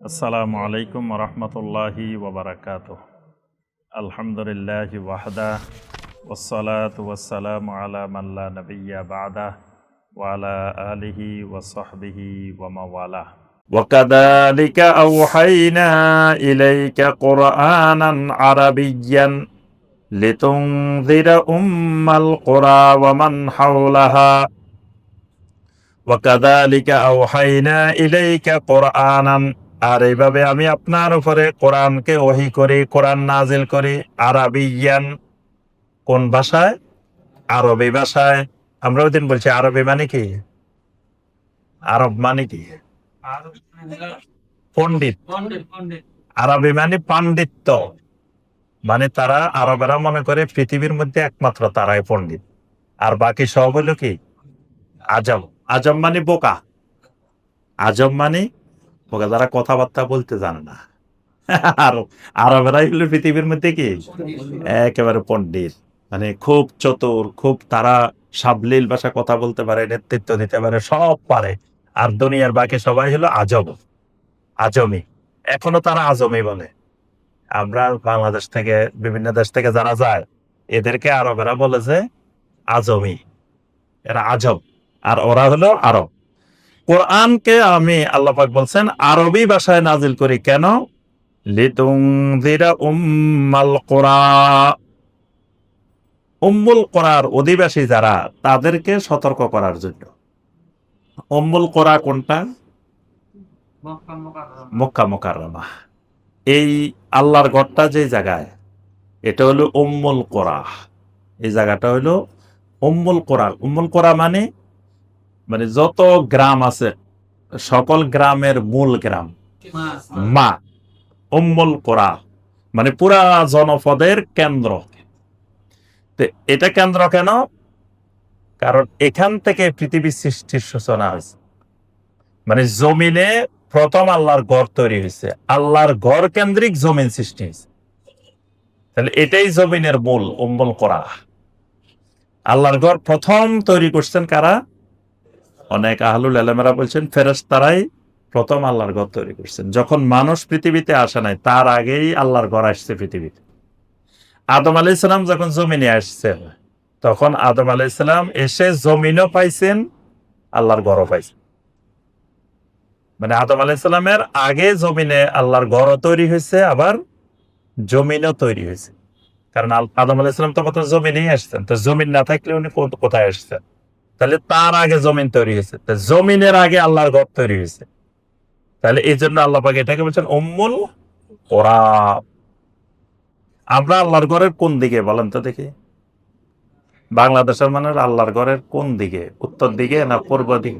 আসসালামু আলাইকুম রহমতুল্লাহি ওবরাকাত আলহামদুলিল্লাহ ওয়াহদা ওসলাত ওয়াসালাম আলা মাল্লা নবিয়া বাদা ওয়ালা আলিহি ওসহবিহি ওয়ামাওয়ালা وكذلك أوحينا إليك قرآنا عربيا لتنذر أم القرى ومن حولها وكذلك أوحينا إليك قرآنا আর এইভাবে আমি আপনার উপরে কোরআনকে ওহি করি, কোরআন নাজিল করি। আরবিয়ান কোন ভাষায়? আরবি ভাষায়। আমরা ওই দিন বলছি, আরবি মানে কি? আরব মানে কি? পণ্ডিত। আরবি মানে পাণ্ডিত্য। মানে তারা আরবেরা মনে করে পৃথিবীর মধ্যে একমাত্র তারাই পণ্ডিত। আর বাকি সব হলো কি? আজম। আজম মানে বোকা। আজম মানে বোকা যারা কথাবার্তা বলতে জানে না। আর আরবেরাই হলো পৃথিবীর মধ্যে কি? একেবারে পণ্ডিত। মানে খুব চতুর, খুব তারা সাবলীল ভাষা কথা বলতে পারে, নেতৃত্ব দিতে পারে, সব পারে। আর দুনিয়ার বাকি সবাই হলো আজব আজমি এখনও তারা আজমি বলে। আমরা বাংলাদেশ থেকে, বিভিন্ন দেশ থেকে যারা যায়, এদেরকে আরবেরা বলে যে আজমি এরা আজব আর ওরা হলো আরব। কোরআনকে আমি আল্লাহ পাক বলছেন আরবি ভাষায় নাজিল করি কেন? উম্মাল কোরআ উম্মুল কোরআর অধিবাসী যারা তাদেরকে সতর্ক করার জন্য। উম্মুল কোরআ কোনটা? মক্কা মোকাররমা। এই আল্লাহর ঘরটা যে জায়গায় এটা হলো উম্মুল কোরা। এই জায়গাটা হলো উম্মুল কোরা। উম্মুল কোরা মানে মানে যত গ্রাম আছে, সকল গ্রামের মূল গ্রাম। মা, উম্মুল কোরা মানে পুরা জনপদের কেন্দ্র। এটা কেন্দ্র কেন? কারণ এখান থেকে পৃথিবীর সৃষ্টির সূচনা হয়েছে। মানে জমিনে প্রথম আল্লাহর ঘর তৈরি হয়েছে। আল্লাহর ঘর কেন্দ্রিক জমিন সৃষ্টি হয়েছে। তাহলে এটাই জমিনের মূল, উম্মুল করা। আল্লাহর ঘর প্রথম তৈরি করছেন কারা? অনেক আহলুল আলমেরা বলছেন, ফেরেশতারাই প্রথম আল্লাহর ঘর তৈরি করছেন। যখন মানুষ পৃথিবীতে আসে নাই, তার আগেই আল্লাহর ঘর আসছে পৃথিবীতে। আদম আলাই ইসলাম যখন জমিনে আসছেন, তখন আদম আলাই ইসলাম এসে জমিনও পাইছেন, আল্লাহর ঘরও পাইছেন। মানে আদম আলাই ইসলামের আগে জমিনে আল্লাহর ঘরও তৈরি হয়েছে, আবার জমিনও তৈরি হয়েছে। কারণ আদম আলাই ইসলাম তো প্রথম জমিনেই আসছেন, তো জমিন না থাকলে উনি কোথায় আসছেন? তাহলে তার আগে জমিন তৈরি হয়েছে। জমিনের আগে আল্লাহর ঘর তৈরি হয়েছে। তাহলে এই জন্য আল্লাহ পাক এটাকে বলছেন উম্মুল ওরা আমরা আল্লাহর ঘরের কোন দিকে বলেন তো দেখি। বাংলাদেশের মানুষ আল্লাহর ঘরের কোন দিকে? উত্তর দিকে না পূর্ব দিকে?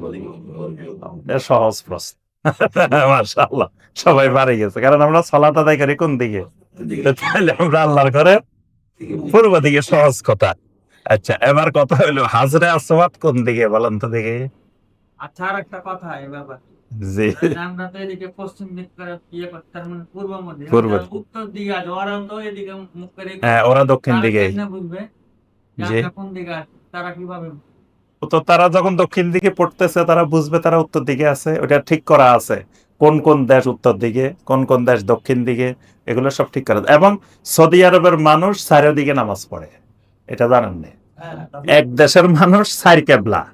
সহজ প্রশ্ন। মাশাআল্লাহ, সবাই পারে গেছে। কারণ আমরা সালাত আদায় করি কোন দিকে? তাহলে আমরা আল্লাহর ঘরের পূর্ব দিকে সহজ কথা। আচ্ছা এবার কথা হলো হাজরে আসওয়াত কোন দিকে বলেন তো দেখি। আচ্ছা আর একটা কথা এই ব্যাপার। জি। আমরা তো এদিকে পশ্চিম দিক করে ইয়ে করতে মানে পূর্ব মধ্যে। পূর্ব। উত্তর দিকে আছে ওরা তো এদিকে মুখ করে হ্যাঁ ওরা দক্ষিণ তারা দিকে। বুঝবে? জি। কোন দিকে তারা কীভাবে তো তারা যখন দক্ষিণ দিকে পড়তেছে তারা বুঝবে তারা উত্তর দিকে আছে ওটা ঠিক করা আছে। কোন কোন দেশ উত্তর দিকে কোন কোন দেশ দক্ষিণ দিকে এগুলো সব ঠিক করা। এবং সৌদি আরবের মানুষ চারিদিকে নামাজ পড়ে। এটা জানেন না? এক দেশের মানুষ চার কেবলা।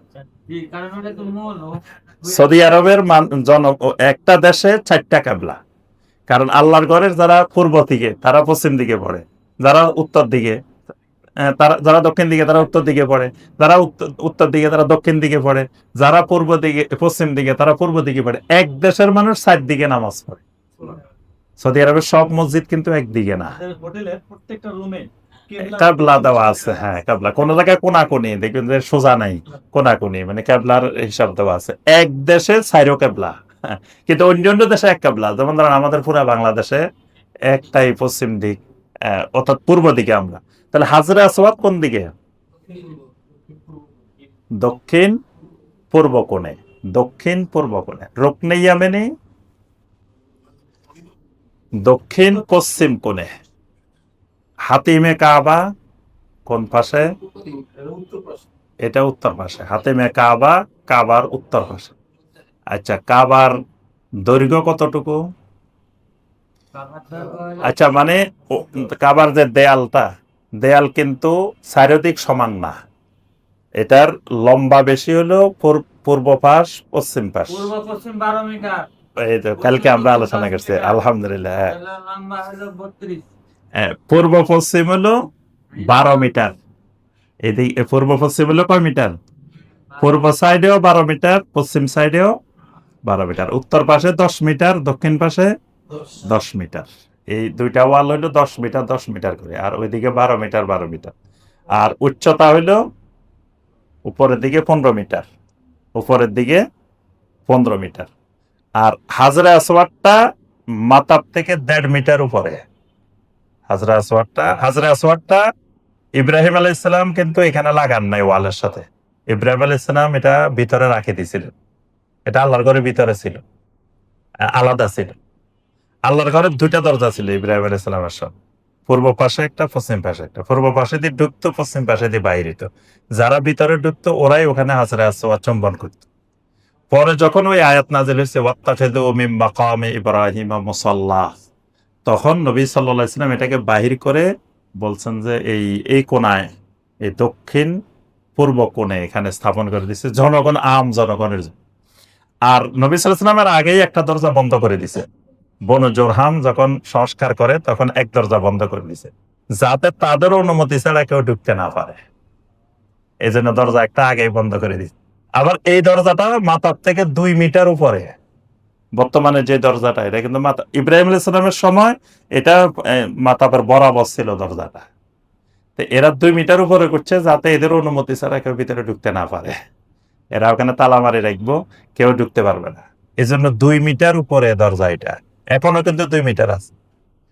সৌদি আরবের জন একটা দেশে চারটা কেবলা। কারণ আল্লাহর ঘরের যারা পূর্ব দিকে তারা পশ্চিম দিকে পড়ে। যারা উত্তর দিকে তারা যারা দক্ষিণ দিকে তারা উত্তর দিকে পড়ে। যারা উত্তর- উত্তর দিকে তারা দক্ষিণ দিকে পড়ে। যারা পূর্ব দিকে পশ্চিম দিকে তারা পূর্ব দিকে পড়ে। এক দেশের মানুষ চার দিকে নামাজ পড়ে। সৌদি আরবের সব মসজিদ কিন্তু একদিকে না। হোটেলের প্রত্যেকটা রুমে কাবলা দেওয়া আছে হ্যাঁ কাবলা। কোন জায়গায় কোনাকুনি দেখবেন যে সোজা নাই কোনাকুনি মানে কাবলার হিসাব দেওয়া আছে। এক দেশে সাইরো কাবলা হ্যাঁ, কিন্তু অন্য অন্য দেশে এক কাবলা। যেমন ধরেন আমাদের পুরা বাংলাদেশে একটাই পশ্চিম দিক অর্থাৎ পূর্ব দিকে আমরা। তাহলে হাজরা আসওয়াদ কোন দিকে? দক্ষিণ পূর্ব কোণে দক্ষিণ পূর্ব কোণে। রুকনে ইয়ামেনি দক্ষিণ পশ্চিম কোণে। হাতিমে কাবা কোন পাশে? এটা উত্তর পাশে। হাতিমে কাবা কাবার উত্তর পাশে। আচ্ছা কাবার দৈর্ঘ্য কতটুকু? আচ্ছা মানে কাবার যে দেয়ালটা দেয়াল কিন্তু চারিদিক সমান না। এটার লম্বা বেশি হলো পূর্ব পাশ পশ্চিম পাশ। এই তো কালকে আমরা আলোচনা করছি। আলহামদুলিল্লাহ হ্যাঁ। পূর্ব পশ্চিম হলো বারো মিটার। এদিকে পূর্ব পশ্চিম হলো কয় মিটার? পূর্ব সাইডেও বারো মিটার, পশ্চিম সাইডেও বারো মিটার। উত্তর পাশে দশ মিটার, দক্ষিণ পাশে দশ মিটার। এই দুইটা ওয়াল হইল দশ মিটার দশ মিটার করে, আর ওইদিকে বারো মিটার বারো মিটার। আর উচ্চতা হইল উপরের দিকে পনেরো মিটার, উপরের দিকে পনেরো মিটার। আর হাজরা আসওয়ারটা মাথার থেকে দেড় মিটার উপরে। হাজরা হাজরা ইব্রাহিম আলাইহিস সালাম কিন্তু এখানে লাগান নাই ওয়ালের সাথে। ইব্রাহিম এটা ভিতরে রাখে দিয়েছিলেন এটা আল্লাহর ঘরের ভিতরে ছিল। আলাদা ছিল। আল্লাহর দুইটা দরজা ছিল ইব্রাহিম সব। পূর্ব পাশে একটা, পশ্চিম পাশে একটা। পূর্ব পাশে দিয়ে ঢুকতো, পশ্চিম পাশে দিয়ে বাইরে হতো যারা ভিতরে ঢুকতো, ওরাই ওখানে হাজরা আসওয়ার চম্বন করতো। পরে যখন ওই আয়াত নাজিল হয়েছে ওয়াত্তাখিযু মিন মাকামি ইব্রাহিম মুসাল্লা তখন নবী সাল্লাল্লাহু আলাইহি সাল্লাম এটাকে বাহির করে বলছেন যে এই এই কোনায়, এই দক্ষিণ পূর্ব কোণে এখানে স্থাপন করে দিছে জনগণ, আম জনগণের আর নবী সাল্লামের আগেই একটা দরজা বন্ধ করে দিছে। বন জোরহাম যখন সংস্কার করে তখন এক দরজা বন্ধ করে দিছে। যাতে তাদের অনুমতি ছাড়া কেউ ঢুকতে না পারে। এই জন্য দরজা একটা আগেই বন্ধ করে দিছে। আবার এই দরজাটা মাথার থেকে দুই মিটার উপরে বর্তমানে যে দরজাটা, এটা কিন্তু মাথা, ইব্রাহিম আলাইহিস সালামের সময় এটা মাথাপের বরাবর ছিল দরজাটা। তো এরা দুই মিটার উপরে করছে যাতে এদের অনুমতি ছাড়া কেউ ভিতরে ঢুকতে না পারে। এরা ওখানে তালা মারি রাখব, কেউ ঢুকতে পারবে না। এই জন্য দুই মিটার উপরে দরজা এটা। এখনও কিন্তু দুই মিটার আছে।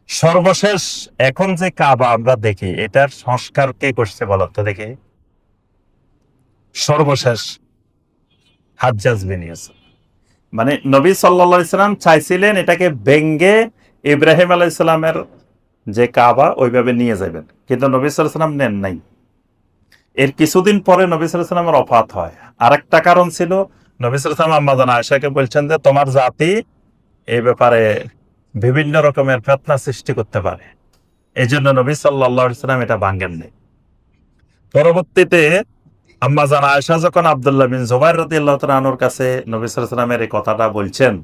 সর্বশেষ এখন যে কাবা আমরা দেখি, এটার সংস্কার কে করছে বলতো দেখি? সর্বশেষ হাজ্জাজ বিন মানে নবী সাল্লা ইসলাম চাইছিলেন এটাকে ভেঙ্গে ইব্রাহিম আলাহ ইসলামের যে কাবা ওইভাবে নিয়ে যাবেন। কিন্তু নবী সাল্লাম নেন নাই। এর কিছুদিন পরে নবী সাল্লামের অফাত হয়। আর একটা কারণ ছিল, নবী সাল্লাম আম্মাদান আয়সাকে বলছেন যে, তোমার জাতি এই ব্যাপারে বিভিন্ন রকমের ফেতনা সৃষ্টি করতে পারে। এই জন্য নবী সাল্লাহ ইসলাম এটা ভাঙ্গেন নেই পরবর্তীতে আম্মা আয়সা যখন আবদুল্লাহ বিন জোবাইর রদিল্লাহ তালানুর কাছে নবী সালামের এই কথাটা বলছেন,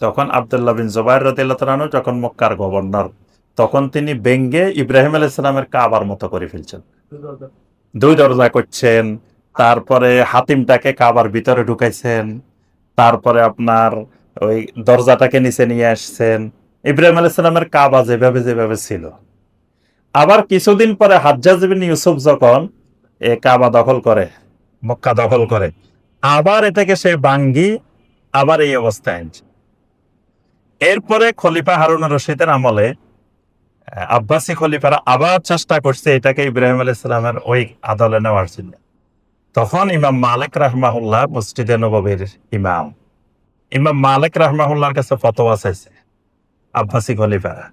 তখন আবদুল্লাহ বিন জোবাইর রদিল্লাহ তালানু যখন মক্কার গভর্নর, তখন তিনি বেঙ্গে ইব্রাহিম আলাহ ইসলামের কাবার মতো করে ফেলছেন। দুই দরজা করছেন, তারপরে হাতিমটাকে কাবার ভিতরে ঢুকাইছেন, তারপরে আপনার ওই দরজাটাকে নিচে নিয়ে আসছেন। ইব্রাহিম আলাহ ইসলামের কাবা যেভাবে যেভাবে ছিল। আবার কিছুদিন পরে হাজ্জাজ ইউসুফ যখন এ কাবা দখল করে, মক্কা দখল করে। আবার এটাকে সে বাঙ্গি আবার এই অবস্থায় আনছে। এরপরে খলিফা হারুন রশিদের আমলে, আব্বাসী খলিফারা আবার চেষ্টা করছে এটাকে ইব্রাহিম আলাইহিস সালামের ওই আদলে নেওয়ার জন্য। তখন ইমাম মালিক রাহমাহুল্লাহ মসজিদে নববীর ইমাম। ইমাম মালিক রাহমাহুল্লাহর কাছে ফতোয়া চাইছে আব্বাসী খলিফারা।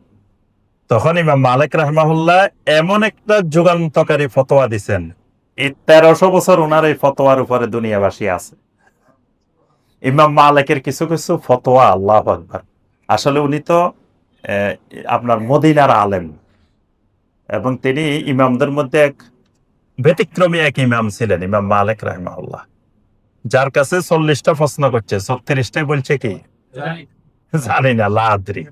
তখন ইমাম মালিক রাহমাহুল্লাহ এমন একটা যুগান্তকারী ফতোয়া দিছেন এই তেরোশো বছর ওনার এই ফতোয়ার উপরে দুনিয়াবাসী আছে। ইমাম মালিকের কিছু কিছু ফতোয়া আল্লাহ আকবার। আসলে উনি তো আপনার মদিনার আলেম। এবং তিনি ইমামদের মধ্যে এক ব্যতিক্রমী এক ইমাম ছিলেন, ইমাম মালিক রাহমাহুল্লাহ। যার কাছে চল্লিশটা প্রশ্ন করছে, ছত্রিশটাই বলছে কি? জানি না লাদ্রি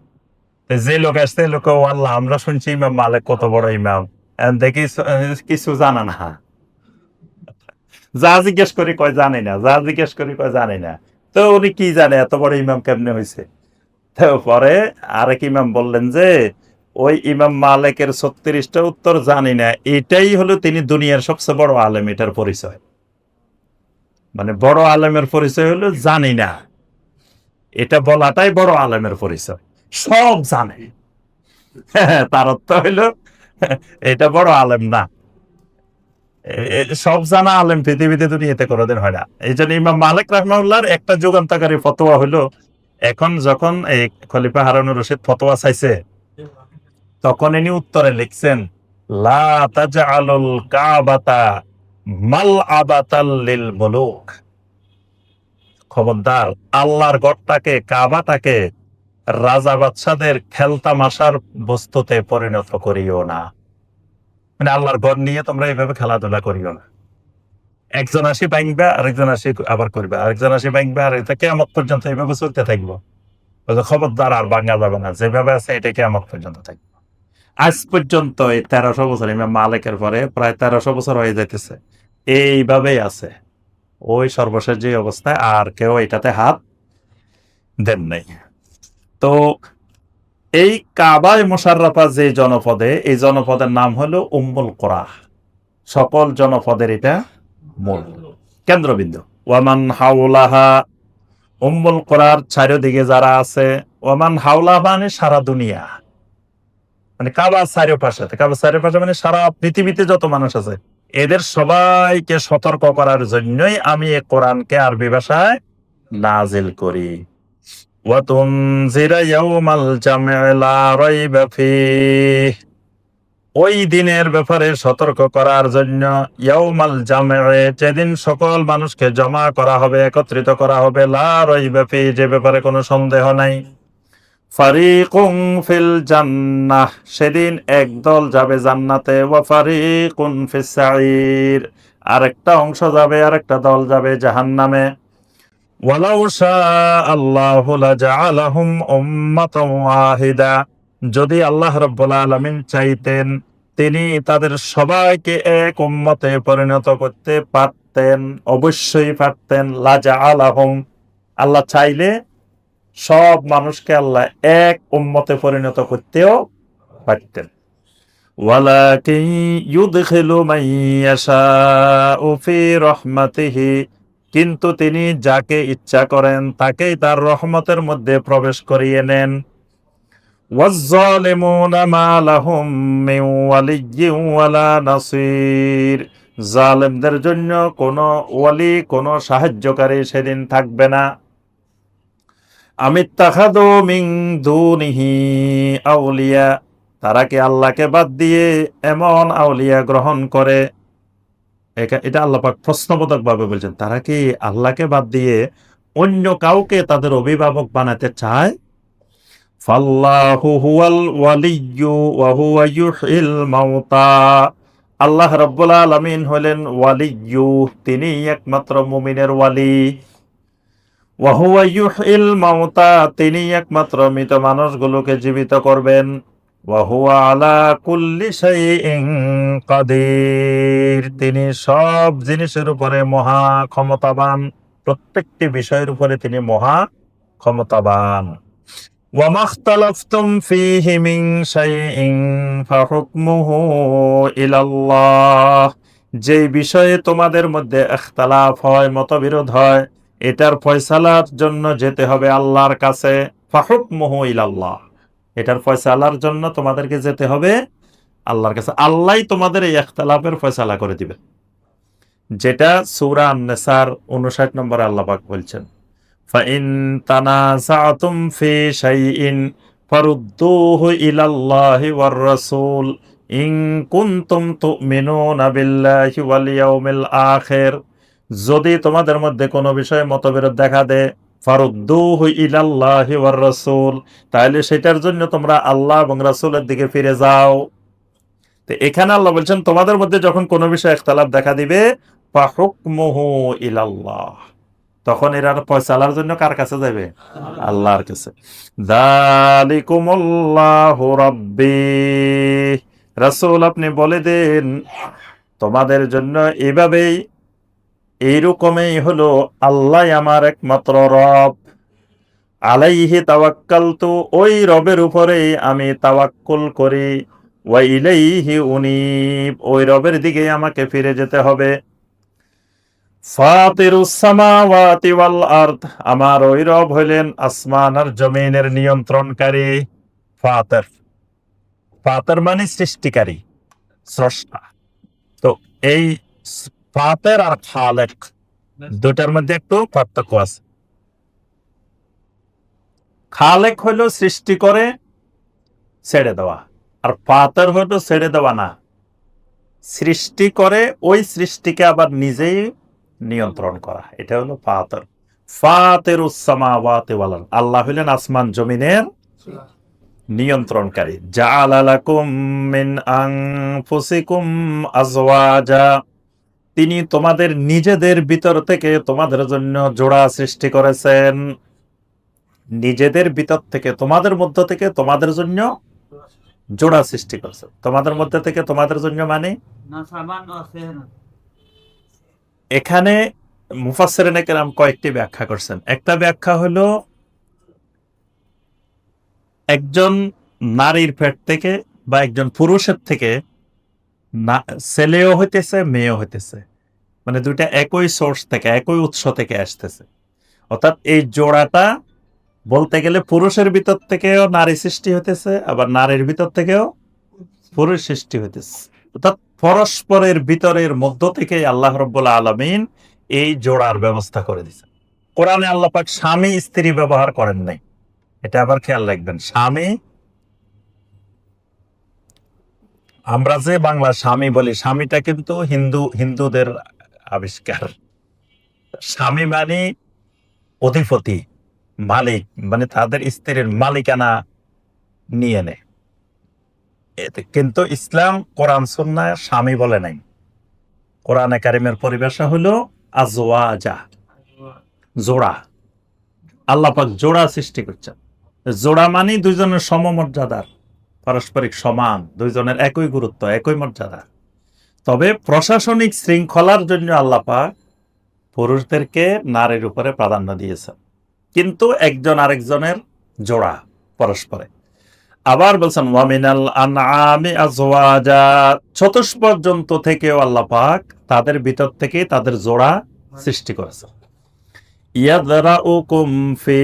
যে লোক আসছে, লোক আল্লাহ, আমরা শুনছি ইমাম মালিক কত বড় ইমাম। দেখি, কিছু জানা না। যা জিজ্ঞেস করি কয় জানি না, যা জিজ্ঞেস করি কয় জানি না। তো উনি কি জানে, এত বড় ইমাম কেমনে হয়েছে তো পরে আরেক ইমাম বললেন যে, ওই ইমাম মালিকের ছত্রিশটা উত্তর জানি না, এটাই হলো তিনি দুনিয়ার সবচেয়ে বড় আলেম, এটার পরিচয়। মানে বড় আলেমের পরিচয় হলো জানি না। এটা বলাটাই বড় আলেমের পরিচয়, সব জানে। তার অর্থ হইল এটা বড় আলেম না। সব জানা আলেম পৃথিবীতে দুনিয়াতে কোনোদিন হয় না। এই জন্য ইমাম মালিক রাহমাউল্লাহর একটা যুগান্তকারী ফতোয়া হলো, এখন যখন এই খলিফা হারানুর রশিদ ফতোয়া চাইছে, তখন ইনি উত্তরে লিখছেন খবরদার, আল্লাহর গড়টাকে, কাবাটাকে রাজা বাচ্চাদের খেলতামাশার বস্তুতে পরিণত করিও না। মানে আল্লাহর ঘর নিয়ে তোমরা এইভাবে খেলাধুলা করিও না। একজন আসি ভাঙবে, আরেকজন আসি আবার করবে। আরেকজন আসি ভাঙবে, আর এটা কেমন পর্যন্ত এইভাবে চলতে থাকব। খবরদার আর ভাঙা যাবে না, যেভাবে আছে এটা কেমন পর্যন্ত থাকবে। আজ পর্যন্ত এই তেরোশো বছর ইমাম মালিকের পরে প্রায় তেরোশো বছর হয়ে যাইতেছে। এইভাবেই আছে। ওই সর্বশেষ যে অবস্থায় আর কেউ এটাতে হাত দেন নাই। তো এই কাবায় মোশাররফা যে জনপদে, এই জনপদের নাম হলো উম্মুল কোরা সকল জনপদের এটা মূল। কেন্দ্রবিন্দু। ওয়ামান হাউলাহা উম্মুল কোরার চারিদিকে যারা আছে, ওয়ামান হাউলা মানে সারা দুনিয়া। মানে কাবার চারিপাশে। কাবার চারিপাশে মানে সারা পৃথিবীতে যত মানুষ আছে, এদের সবাইকে সতর্ক করার জন্যই আমি এই কোরআনকে আরবি ভাষায় নাজিল করি। ওয়াতুনজিরা ইয়াউমাল জামি'i লা রাইবা ফীহ ওই দিনের ব্যাপারে সতর্ক করার জন্য ইয়াউমাল জামি'i যেদিন সকল মানুষকে জমা করা হবে, একত্রিত করা হবে, লা ফীহ যে ব্যাপারে কোনো সন্দেহ নাই। ফারিকুম ফিল জান্নাহ, সেদিন একদল যাবে জান্নাতে, ওয়া ফারিকুন ফিস আরেকটা অংশ যাবে, আরেকটা দল যাবে জাহান্নামে। ওয়ালাউ আল্লাহু লাজআলাহুম উম্মাতাও ওয়াহিদা। যদি আল্লাহ রাব্বুল আলামিন চাইতেন, তিনি তাদের সবাইকে এক উম্মতে পরিণত করতে পারতেন, অবশ্যই পারতেন। লাজআলাহুম, আল্লাহ চাইলে সব মানুষকে আল্লাহ এক উম্মতে পরিণত করতেও পারতেন। ওয়ালাকিন ইউদখিলু মান ইয়াশাউ ফি রাহমাতিহি কিন্তু তিনি যাকে ইচ্ছা করেন তাকেই তার রহমতের মধ্যে প্রবেশ করিয়ে নেন। জালেমদের জন্য কোনো ওয়ালি, কোনো সাহায্যকারী সেদিন থাকবে না। আমি মিং দুনিহি আউলিয়া। তারা কি আল্লাহকে বাদ দিয়ে এমন আউলিয়া গ্রহণ করে? এটা আল্লাহ পাক প্রশ্নবোধক ভাবে বলছেন, তারা কি আল্লাহকে বাদ দিয়ে অন্য কাউকে তাদের অভিভাবক বানাতে চায়? আল্লাহ রাব্বুল আলামিন হলেন ওয়ালিয়্যু তিনি একমাত্র মুমিনের ওয়ালি। ওয়া হুয়া ইউহিল তিনি একমাত্র মৃত মানুষগুলোকে জীবিত করবেন। ওয়া হুয়া আলা কুল্লি শাইইন কাদির তিনি সব জিনিসের উপরে মহা ক্ষমতাবান প্রত্যেকটি বিষয়ের উপরে তিনি মহা ক্ষমতাবান وما اختلفتم فيه من شيء فحكمه إلى الله যে বিষয়ে তোমাদের মধ্যে ইখতালাফ হয় মতবিরোধ হয় এটার ফয়সালার জন্য যেতে হবে আল্লাহর কাছে ফাহুকমুহু ইলাল্লাহ এটার ফয়সালার জন্য তোমাদেরকে যেতে হবে আল্লাহর কাছে। আল্লাহ তোমাদের এই একতালাপের ফয়সালা করে দিবে। যেটা সৌরা আন্নেসার উনষাট নম্বরে আল্লাপাক বলছেন যদি তোমাদের মধ্যে কোনো বিষয়ে মতবিরোধ দেখা দেয় রাসূল। তাহলে সেটার জন্য তোমরা আল্লাহ এবং রাসূলের দিকে ফিরে যাও। তো এখানে আল্লাহ বলছেন, তোমাদের মধ্যে যখন কোনো বিষয়ে ইখতিলাফ দেখা দিবে, ফাহুকমুহু ইলাল্লাহ। তখন এরা ফয়সালার জন্য কার কাছে যাবে? আল্লাহর কাছে। রাব্বি। রাসূল আপনি বলে দেন, তোমাদের জন্য এভাবেই এইরকমই হলো আল্লাহ আমার একমাত্র রব। আলাইহি তাওয়াক্কালতু, ওই রবের উপরেই আমি তাওয়াক্কুল করি। ওয়া ইলাইহি উনিব, ওই রবের দিকে আমাকে ফিরে যেতে হবে। সামাওয়াতি ওয়াল আরদ, আমার ওই রব হইলেন আসমান আর জমিনের নিয়ন্ত্রণকারী ফাতের। ফাতের মানে সৃষ্টিকারী, স্রষ্টা। তো এই ফাতের আর খালেক। দুটার মধ্যে একটু পার্থক্য আছে। খালেক হইল সৃষ্টি করে ছেড়ে দেওয়া। আর ফাতের হইল ছেড়ে দেওয়া না। সৃষ্টি করে ওই সৃষ্টিকে আবার নিজেই নিয়ন্ত্রণ করা। এটা হলো ফাতের ফাতের উসামাওয়াতে আল্লাহ হইলেন আসমান জমিনের নিয়ন্ত্রণকারী। জালালাকুম মিন আনফুসিকুম আজওয়াজা। তিনি তোমাদের নিজেদের ভিতর থেকে তোমাদের জন্য জোড়া সৃষ্টি করেছেন। নিজেদের ভিতর থেকে তোমাদের মধ্য থেকে তোমাদের জন্য জোড়া সৃষ্টি করেছেন। তোমাদের মধ্যে থেকে তোমাদের জন্য মানে? এখানে মুফাসসিরিনে কেরাম কয়েকটি ব্যাখ্যা করছেন। একটা ব্যাখ্যা হলো একজন নারীর পেট থেকে বা একজন পুরুষের থেকে না, ছেলেও হইতেছে, মেয়েও হইতেছে। মানে দুইটা একই সোর্স থেকে, একই উৎস থেকে আসতেছে। অর্থাৎ এই জোড়াটা বলতে গেলে পুরুষের ভিতর থেকেও নারী সৃষ্টি হইতেছে, আবার নারীর ভিতর থেকেও পুরুষ সৃষ্টি হইতেছে। অর্থাৎ পরস্পরের ভিতরের মধ্য থেকে আল্লাহ রব্বুল আলমিন এই জোড়ার ব্যবস্থা করে দিয়েছেন। কোরআনে আল্লাহ পাক স্বামী স্ত্রী ব্যবহার করেন নাই। এটা আবার খেয়াল রাখবেন, স্বামী আমরা যে বাংলা স্বামী বলি, স্বামীটা কিন্তু হিন্দু, হিন্দুদের আবিষ্কার। স্বামী মানে অধিপতি, মালিক মানে তাদের স্ত্রীর মালিকানা নিয়ে নেয়। কিন্তু ইসলাম, কোরআন সুন্নায় স্বামী বলে নাই। কোরআনে কারিমের পরিভাষা হলো আজওয়াজা, জোড়া। আল্লাহ পাক জোড়া সৃষ্টি করছেন। জোড়া মানে দুইজনের সমমর্যাদার পারস্পরিক সমান, দুইজনের একই গুরুত্ব, একই মর্যাদা। তবে প্রশাসনিক শৃঙ্খলার জন্য আল্লাহ পাক পুরুষদেরকে নারীর উপরে প্রাধান্য দিয়েছেন। কিন্তু একজন আরেকজনের জোড়া পরস্পরে। আবার বলছেন, ওয়ামিনাল আনআমি আজওয়াজা। চতুষ্পদ জন্তু থেকেও আল্লাহ পাক তাদের ভিতর থেকে তাদের জোড়া সৃষ্টি করেছে ইয়াদরাউকুম ফি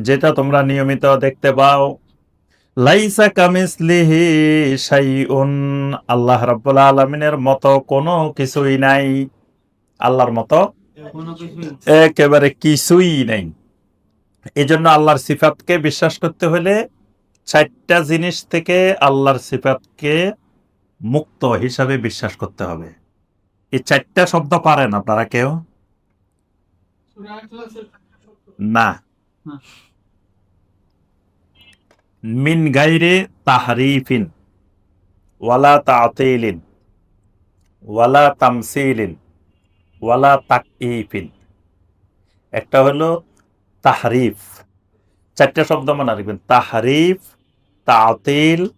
যেটা তোমরা নিয়মিত দেখতে পাও। লাইসা কামিসলিহি শাইউন। আল্লাহ রাব্বুল আলামিনের মতো কোনো কিছুই নাই। আল্লাহর মতো একেবারে কিছুই নেই। এই জন্য আল্লাহর সিফাতকে বিশ্বাস করতে হলে চারটা জিনিস থেকে আল্লাহর সিফাতকে মুক্ত হিসাবে বিশ্বাস করতে হবে। এই চারটা শব্দ পারেন আপনারা কেউ? না। না। মিন গাইরে তাহরিফিন, ওয়ালা তাতিলিন, ওয়ালা তামসিলিন, ওয়ালা তাকইফিন। একটা হলো তাহরিফ। চারটা শব্দ মনে রাখবেন। তাহরিফ, তাতিল,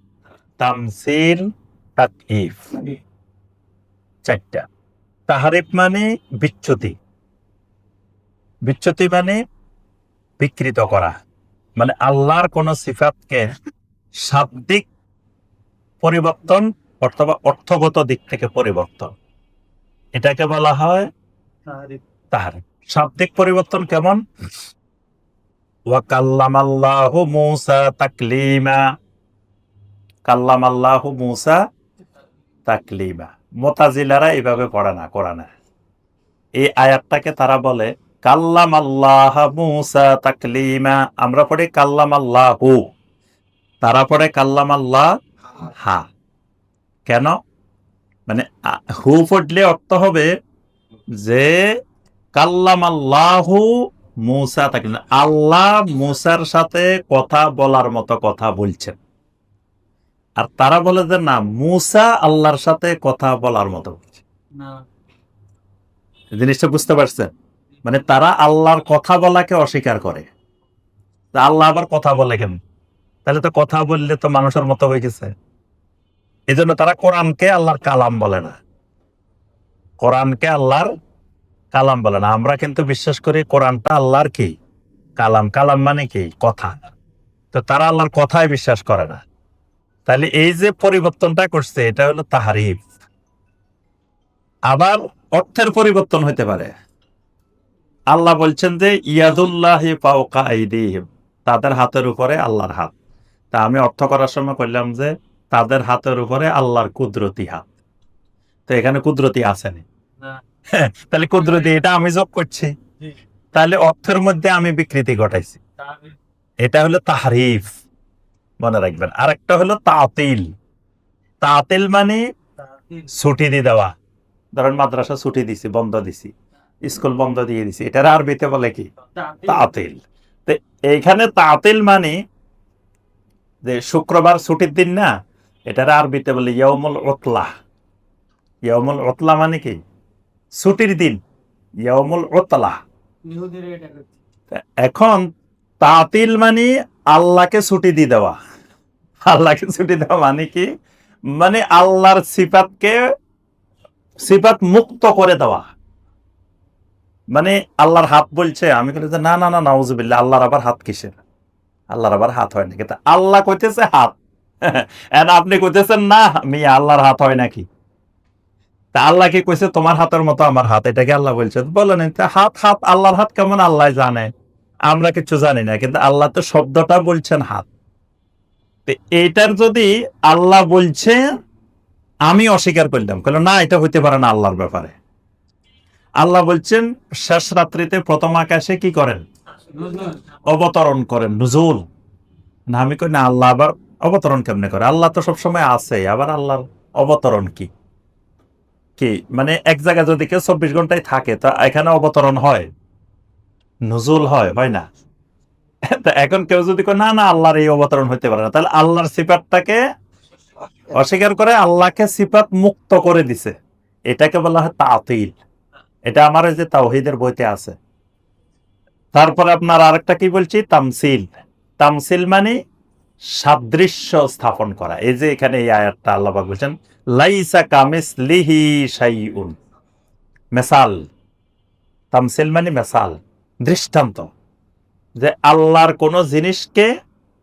তামসিল, তাকইফ। চারটা। তাহরিফ মানে বিচ্যুতি। বিচ্যুতি মানে বিকৃত করা। মানে আল্লাহর কোন সিফাতকে শাব্দিক পরিবর্তন অথবা অর্থগত দিক থেকে পরিবর্তন। এটাকে বলা হয় তাহার শাব্দিক পরিবর্তন কেমন? ওয়াকাল্লামাল্লাহু মূসা তাকলিমা। কাল্লামাল্লাহু মূসা তাকলিমা। মোতাজিলারা এভাবে পড়ে না কোরআনে এই আয়াতটাকে তারা বলে কাল্লাম আল্লাহ মূসা তাকলিমা। আমরা পড়ি কাল্লাম আল্লাহু তারা পড়ে কাল্লাম আল্লাহ হা কেন? মানে হু পড়লে অর্থ হবে যে কাল্লাম আল্লাহ মুসা তাকলিমা। আল্লাহ মুসার সাথে কথা বলার মতো কথা বলছেন। আর তারা বলে যে না মুসা আল্লাহর সাথে কথা বলার মতো বলছে। না। জিনিসটা বুঝতে পারছেন? মানে তারা আল্লাহর কথা বলাকে অস্বীকার করে। আল্লাহ আবার কথা বলে কেন? তাহলে তো কথা বললে তো মানুষের মতো হয়ে গেছে। এই জন্য তারা কোরআনকে আল্লাহর কালাম বলে না। কোরআনকে আল্লাহর কালাম বলে না। আমরা কিন্তু বিশ্বাস করি কোরআনটা আল্লাহর কি? কালাম। কালাম মানে কি? কথা। তো তারা আল্লাহর কথায় বিশ্বাস করে না। তাহলে এই যে পরিবর্তনটা করছে, এটা হলো তাহারিফ। আবার অর্থের পরিবর্তন হতে পারে। আল্লাহ বলছেন যে ইয়াদুল্লাহি ফাওকা আইদিহিম তাদের হাতের উপরে আল্লাহর হাত। তা আমি অর্থ করার সময় করলাম যে তাদের হাতের উপরে আল্লাহর কুদরতি হাত। তো এখানে কুদরতি আসেনি না? তাহলে কুদরতি এটা আমি যোগ করছি। তাহলে অর্থের মধ্যে আমি বিকৃতি ঘটাইছি। এটা হলো তাহারিফ। মনে রাখবেন। আরেকটা হলো তাতিল। তাতিল মানে ছুটি দিয়ে দেওয়া। ধরেন মাদ্রাসা ছুটি দিছি বন্ধ দিছি। স্কুল বন্ধ দিয়ে দিছি। এটার আরবিতে বলে কি? তাতিল। তো এইখানে তাতিল মানে যে শুক্রবার ছুটির দিন না এটার আরবিতে বলে ইয়মুল ওতলা ইয়মুল ওতলা মানে কি? ছুটির দিন। ইয়মুল ওতলা এখন তাতিল মানে আল্লাহকে ছুটি দিয়ে দেওয়া। আল্লাহকে ছুটি দেওয়া মানে কি? মানে আল্লাহর সিফাতকে সিফাত মুক্ত করে দেওয়া। মানে আল্লাহর হাত বলছে, আমি বলি যে না না না, নাউজুবিল্লাহ, আল্লাহর আবার হাত কিসের? আল্লাহর আবার হাত হয় নাকি? আল্লাহ কইতেছে হাত। আপনি কইতেছেন না, মিয়া, আল্লাহর হাত হয় নাকি? তা আল্লাহ কি কইছে, তোমার হাতের মতো আমার হাত এটাকে আল্লাহ বলছে? বলেন হাত হাত, আল্লাহর হাত কেমন? আল্লাহ জানে। আমরা কিছু জানি না, কিন্তু আল্লাহ তো শব্দটা বলছেন হাত। এইটার যদি আল্লাহ বলছে, আমি অস্বীকার করলাম। কেন না, এটা হইতে পারে না আল্লাহর ব্যাপারে। আল্লাহ বলছেন, শেষ রাত্রিতে প্রথম আকাশে কি করেন? অবতরণ করেন, নুজুল। না, আমি কই না, আল্লাহ আবার অবতরণ কেমনে করে? আল্লাহ তো সবসময় আছে, আবার আল্লাহর অবতরণ কি? কি মানে এক জায়গায় যদি কেউ চব্বিশ ঘন্টায় থাকে, তা এখানে অবতরণ হয়? নুজুল হয় হয় না। এখন কেউ যদি না না, আল্লাহর এই অবতরণ হইতে পারে না, তাহলে আল্লাহর সিফাতটাকে অস্বীকার করে আল্লাহকে সিফাত মুক্ত করে দিছে। এটাকে বলা হয় তাতিল। এটা আমার যে তাওহিদের বইতে আছে। তারপরে আপনার আরেকটা কি বলছি? তামসিল। তামসিল মানে সাদৃশ্য স্থাপন করা। এই যে এখানে এই আয়াতটা আল্লাহবাক বলছেন লাইসা কামিস লিহি শাইউন। মেসাল। তামসিল মানে মেসাল দৃষ্টান্ত। যে আল্লাহর কোনো জিনিসকে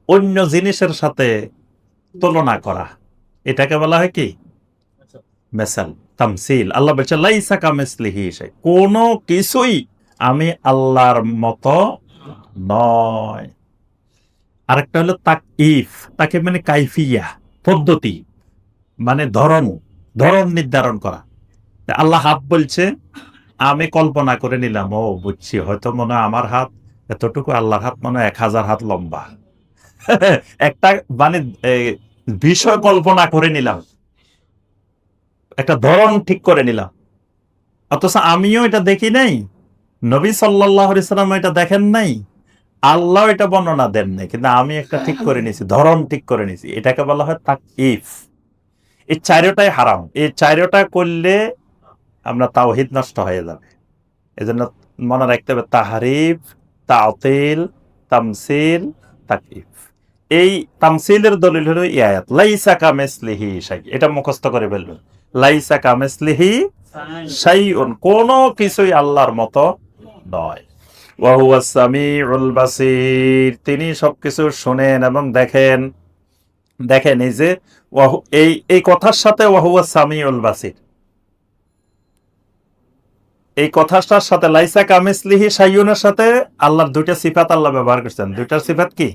অন্য জিনিসের সাথে তুলনা করা। এটাকে বলা হয় কি? মেসাল। তামসিল। আল্লাহ বলছে, লাইসা কামিস লিহি শাই। কোনো কিছুই আমি আল্লাহর মতো নয়। আরেকটা হলো তাক ইফ তাকে মানে কাইফিয়া, পদ্ধতি মানে ধরন ধরন নির্ধারণ করা। আল্লাহ হাত বলছে, আমি কল্পনা করে নিলাম, ও বুঝছি, হয়তো মনে হয় আমার হাত এতটুকু আল্লাহর হাত মনে হয় এক হাজার হাত লম্বা। একটা মানে বিষয় কল্পনা করে নিলাম। একটা ধরন ঠিক করে নিলাম। অথচ আমিও এটা দেখি নাই। নবী সাল্লাহ সাল্লাম এটা দেখেন নাই। আল্লাহ এটা বর্ণনা দেন নাই। কিন্তু আমি একটা ঠিক করে নিয়েছি, ধরন ঠিক করে নিয়েছি। এটাকে বলা হয় তাক ইফ এই চারোটাই হারাম। এই চারোটা করলে আমরা তাওহিদ নষ্ট হয়ে যাবে। এজন্য মনে রাখতে হবে, তাহারিফ, তাতিল, তামসিল তাকিফ এই তামসিলের দলিল হলো ইয়াত লাইসা কামেসলিহি শাই এটা মুখস্থ করে ফেলবেন। লাইসা কামেসলিহি শাইউন, কোনো কিছুই আল্লাহর মতো নয়। তিনি সবকিছু শোনেন এবং দেখেন দেখেন এই যে এই এই কথার সাথে ওয়াহুয়া সামিউল বাসির। এই কথাটার সাথে লাইসা কামিসলিহি শাইউনের সাথে আল্লাহর দুইটা সিফাত আল্লাহ ব্যবহার করছেন। দুইটার সিফাত কি?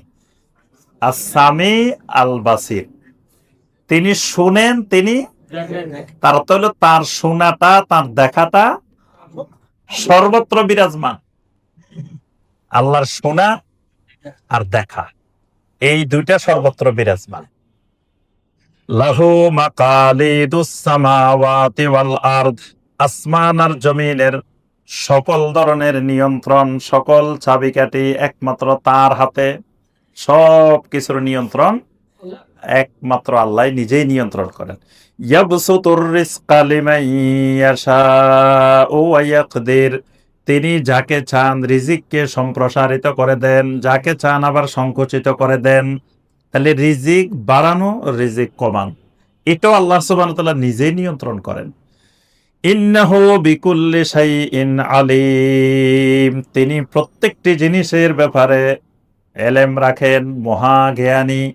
আসামি আল বাসির তিনি শুনেন, তিনি তার অর্থ তার শোনাটা, তার দেখাটা সর্বত্র বিরাজমান। আল্লাহর শোনা আর দেখা, এই দুইটা সর্বত্র বিরাজমান। লাহু মাকালিদুস সামাওয়াতি ওয়াল আরদ, আসমান আর জমিনের সকল ধরনের নিয়ন্ত্রণ, সকল চাবিকাঠি একমাত্র তার হাতে সব কিছুর নিয়ন্ত্রণ একমাত্র আল্লাহ নিজেই নিয়ন্ত্রণ করেন। তিনি যাকে চান রিজিককে সম্প্রসারিত করে দেন, যাকে চান আবার সংকুচিত করে দেন। তাহলে রিজিক বাড়ানো, রিজিক কমান, এটাও আল্লাহ ওয়া তাআলা নিজেই নিয়ন্ত্রণ করেন। ইন্নাহু বিকুল্লি শাইইন আলিম। তিনি প্রত্যেকটি জিনিসের ব্যাপারে এলেম রাখেন, মহা জ্ঞানী।